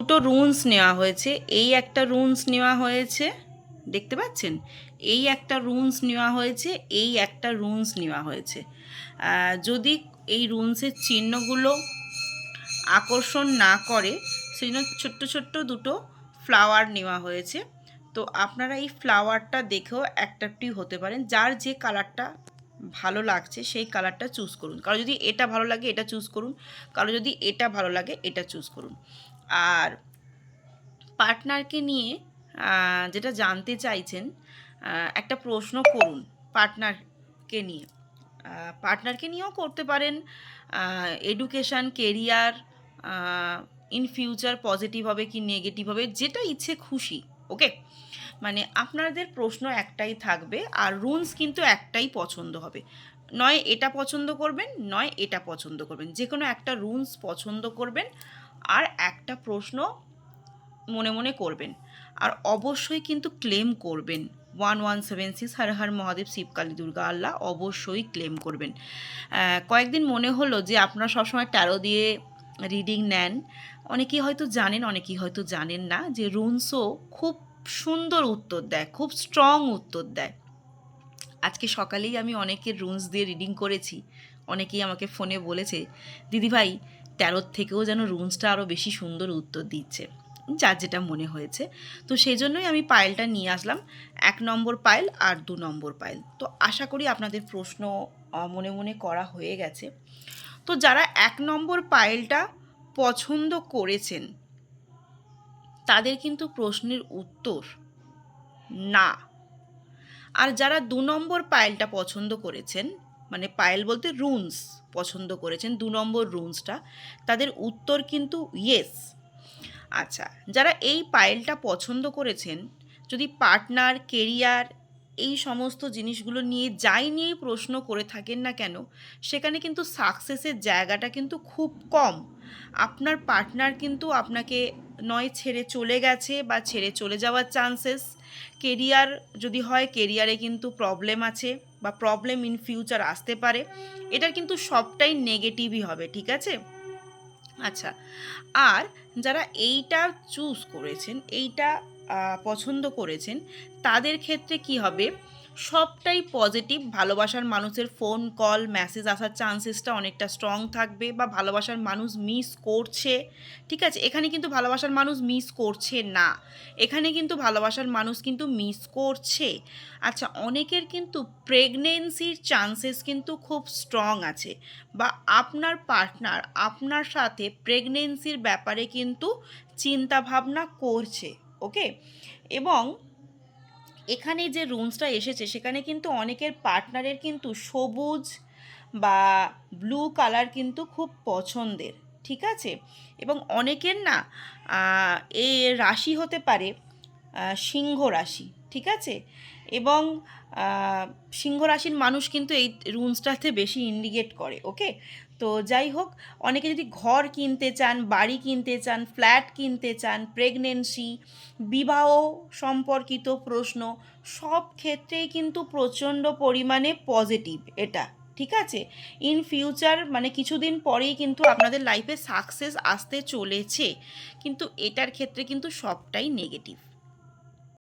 দুটো রুনস নেওয়া হয়েছে। এই একটা রুনস নেওয়া হয়েছে, দেখতে পাচ্ছেন? এই একটা রুনস নেওয়া হয়েছে, এই একটা রুনস নেওয়া হয়েছে। যদি এই রুনসের চিহ্নগুলো আকর্ষণ না করে, সেই জন্য ছোট্ট ছোট্ট দুটো ফ্লাওয়ার নেওয়া হয়েছে। তো আপনারা এই ফ্লাওয়ারটা দেখেও অ্যাট্রাকটিভ হতে পারেন। যার যে কালারটা ভালো লাগছে, সেই কালারটা চুজ করুন। কারও যদি এটা ভালো লাগে, এটা চুজ করুন। কারও যদি এটা ভালো লাগে, এটা চুজ করুন। আর পার্টনারকে নিয়ে যেটা জানতে চাইছেন একটা প্রশ্ন করুন পার্টনারকে নিয়ে। পার্টনারকে নিয়েও করতে পারেন education career in future positive হবে কি নেগেটিভ হবে, যেটা ইচ্ছে খুশি ওকে মানে আপনাদের প্রশ্ন একটাই থাকবে আর রুলস কিন্তু একটাই পছন্দ হবে। নয় এটা পছন্দ করবেন, নয় এটা পছন্দ করবেন। যে কোনো একটা রুলস পছন্দ করবেন আর একটা প্রশ্ন মনে মনে করবেন। আর অবশ্যই কিন্তু ক্লেম করবেন। One one seven six Har Har Mahadev, Shivkali Durga, Allah অবশ্যই ক্লেম করবেন। কয়েকদিন মনে হলো যে আপনারা সবসময় ট্যারো দিয়ে রিডিং নেন। অনেকেই হয়তো জানেন, অনেকেই হয়তো জানেন না যে রুনসও খুব সুন্দর উত্তর দেয়, খুব স্ট্রং উত্তর দেয়। আজকে সকালেই আমি অনেকের রুনস দিয়ে রিডিং করেছি। অনেকেই আমাকে ফোনে বলেছে, দিদিভাই ট্যারোর থেকেও যেন রুনসটা আরও বেশি সুন্দর উত্তর দিচ্ছে, যার যেটা মনে হয়েছে। তো সেই জন্যই আমি পায়েলটা নিয়ে আসলাম, এক নম্বর পায়েল আর দু নম্বর পায়েল। তো আশা করি আপনাদের প্রশ্ন মনে মনে করা হয়ে গেছে। তো যারা এক নম্বর পায়েলটা পছন্দ করেছেন, তাদের কিন্তু প্রশ্নের উত্তর না। আর যারা দু নম্বর পায়েলটা পছন্দ করেছেন মানে পায়েল বলতে রুনস পছন্দ করেছেন, দু নম্বর রুনসটা তাদের উত্তর কিন্তু ইয়েস আচ্ছা যারা এই পায়েলটা পছন্দ করেছেন, যদি পার্টনার কেরিয়ার এই সমস্ত জিনিসগুলো নিয়ে যাই নিয়েই প্রশ্ন করে থাকেন না কেন, সেখানে কিন্তু সাকসেসের জায়গাটা কিন্তু খুব কম। আপনার পার্টনার কিন্তু আপনাকে নয় ছেড়ে চলে গেছে বা ছেড়ে চলে যাওয়ার চান্সেস কেরিয়ার যদি হয় কেরিয়ারে কিন্তু প্রবলেম আছে। বা প্রবলেম ইন ফিউচার আসতে পারে, এটার কিন্তু সবটাই নেগেটিভই হবে, ঠিক আছে? আচ্ছা আর যারা এইটা চুজ করেছেন, এইটা পছন্দ করেছেন, তাদের ক্ষেত্রে কি হবে? সবটাই পজিটিভ ভালোবাসার মানুষের ফোন কল মেসেজ আসার চান্সেসটা অনেকটা স্ট্রং থাকবে বা ভালোবাসার মানুষ মিস করছে। ঠিক আছে, এখানে কিন্তু ভালোবাসার মানুষ মিস করছে না। এখানে কিন্তু ভালোবাসার মানুষ কিন্তু মিস করছে। আচ্ছা অনেকের কিন্তু প্রেগনেন্সির চান্সেস কিন্তু খুব স্ট্রং আছে বা আপনার পার্টনার আপনার সাথে প্রেগনেন্সির ব্যাপারে কিন্তু চিন্তা ভাবনা করছে ওকে এবং এখানে যে রুমসটা এসেছে, সেখানে কিন্তু অনেকের পার্টনারের কিন্তু সবুজ বা ব্লু কালার কিন্তু খুব পছন্দের, ঠিক আছে? এবং অনেকের না এ রাশি হতে পারে সিংহ রাশি, ঠিক আছে? এবং সিংহ রাশির মানুষ কিন্তু এই রুমসটাতে বেশি ইন্ডিকেট করে ওকে তো যাই হোক, অনেকে যদি ঘর কিনতে চান, বাড়ি কিনতে চান ফ্ল্যাট কিনতে চান প্রেগনেন্সি বিবাহ সম্পর্কিত প্রশ্ন, সব ক্ষেত্রেই কিন্তু প্রচণ্ড পরিমাণে পজিটিভ এটা, ঠিক আছে? ইন ফিউচার মানে কিছুদিন পরেই কিন্তু আপনাদের লাইফে সাকসেস আসতে চলেছে, কিন্তু এটার ক্ষেত্রে কিন্তু সবটাই নেগেটিভ